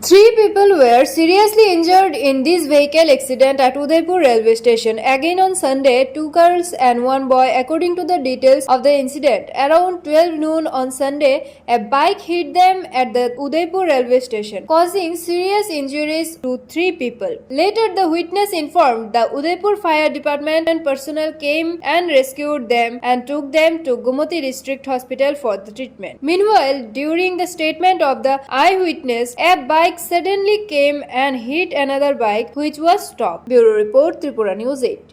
Three people were seriously injured in this vehicle accident at Udaipur railway station. Again on Sunday, two girls and one boy, according to the details of the incident. Around 12 noon on Sunday, a bike hit them at the Udaipur railway station, causing serious injuries to three people. Later, the witness informed the Udaipur fire department and personnel came and rescued them and took them to Gumati district hospital for the treatment. Meanwhile, during the statement of the eyewitness, a bike suddenly came and hit another bike which was stopped. Bureau report Tripura News 8.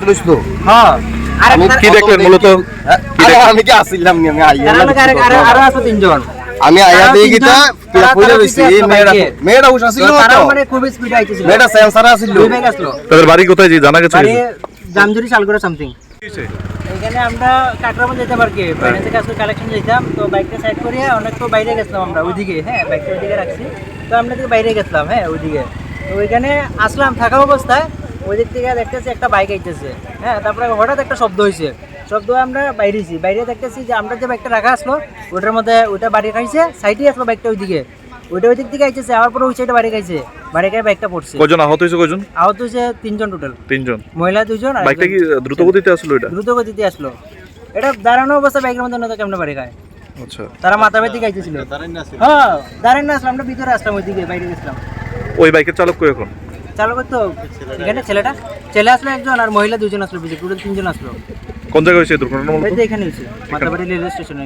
চলিস তো? হ্যাঁ। আমি কি দেখলেন মূলত আমি কি আসিলাম আমি আইয়া আরও আরও আরও আরও আছে তিনজন। আমি আইয়া দিয়ে গিতা পুরা তারা রইছি পিছে আসলো মেয়েরা। মেয়েরা হুশ আসিল তো? মানে খুব স্পিড আইতেছিল। মেয়েটা সেন্সার আসিল দুই ব্যাগ আসলো। তাদের বাড়ি কোথায় যে জানা গেছে? জামজুরি শালগড়া সামথিং এখানে আমরা কাকরাবন যেতাম আর কি। ফাইন্যান্সের কাছে কালেকশন যেতাম তো বাইকটা সাইড করিয়ে অনেক তো বাইরে গেছিলাম আমরা। ওইদিকে হ্যাঁ বাইকটা ওইদিকে রাখছি। তো আমরা দিকে বাইরে গেছিলাম হ্যাঁ ওইদিকে। তো ওইখানে আসলাম থাকা অবস্থায় ওই দিক থেকে দেখতেছি একটা বাইক আইতেছে হ্যাঁ তারপরে হঠাৎ একটা শব্দ হয়েছে শব্দ আমরা বাইরেছি বাইরে দেখতেছি যে আমরা যে বাইকটা রাখা আসলো ওটার মধ্যে ওটা বাড়ি খাইছে সাইডে আসলো বাইকটা ওইদিকে। ওইটা ওই দিক থেকে আইতেছে আবার পরে ওই সাইডে বাড়ি খাইছে বাড়ি খাই বাইকটা পড়ছে। কজন আহত হয়েছে কজন আহত হয়েছে তিনজন টোটাল তিনজন। মহিলা দুজন আর বাইকটা কি দ্রুত গতিতে আসলো এটা? দ্রুত গতিতে আসলো। এটা দাঁড়ানো অবস্থা বাইকের মধ্যে কেমন বাড়ি খায়? আচ্ছা। তারা মাথা ব্যথি গাইতেছিল। হ্যাঁ দাঁড়ান না আসলাম আমরা ভিতরে আসলাম ওইদিকে বাইরে গেছিলাম। ওই বাইকের চালক কই এখন? চালক তো এখানে ছেলেটা। ছেলে আসলো একজন আর মহিলা দুজন আসলো টোটাল তিনজন আসলো। কোন জায়গায় হয়েছে দুর্ঘটনা এখানে হয়েছে। মাথাবাড়ি রেলওয়ে স্টেশনে।